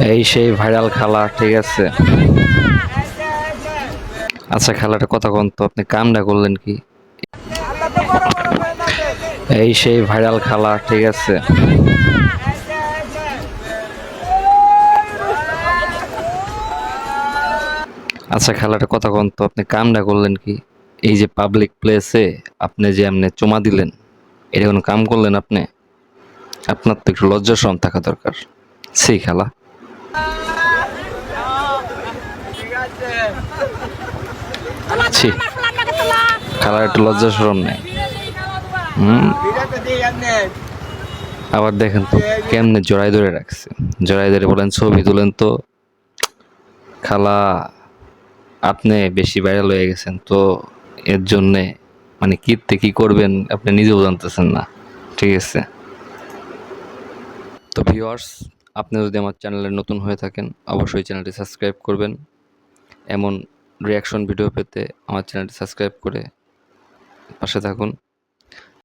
এই সেই ভাইরাল খালা, ঠিক আছে? আচ্ছা খালাটা কথা কোন তো, আপনি কামটা করলেন কি? এই সেই ভাইরাল খালা, ঠিক আছে? আচ্ছা খালাটা কথা কোন তো, আপনি কামটা করলেন কি? এই যে পাবলিক প্লেসে আপনি যে আপনি চুমা দিলেন, এটা কোনো কাম করলেন আপনি? আপনার তো একটু লজ্জা শরম থাকা দরকার। সেই খেলা। ছি। খেলার একটু লজ্জা শরম নেই। আবার দেখেন তো কেমনে জড়াই ধরে রাখছে। জড়াই ধরে বলেন, ছবি তুলেন তো। খালা, আপনি বেশি ভাইরাল হয়ে গেছেন তো এর জন্যে মানে কীর্তে কি করবেন আপনি নিজেও জানতেছেন না। ঠিক আছে? তো ভিউয়ার্স আপনি যদি আমার চ্যানেলে নতুন হয়ে থাকেন, অবশ্যই চ্যানেলটি সাবস্ক্রাইব করবেন। এমন রিয়াকশন ভিডিও পেতে আমার চ্যানেলটি সাবস্ক্রাইব করে পাশে থাকুন।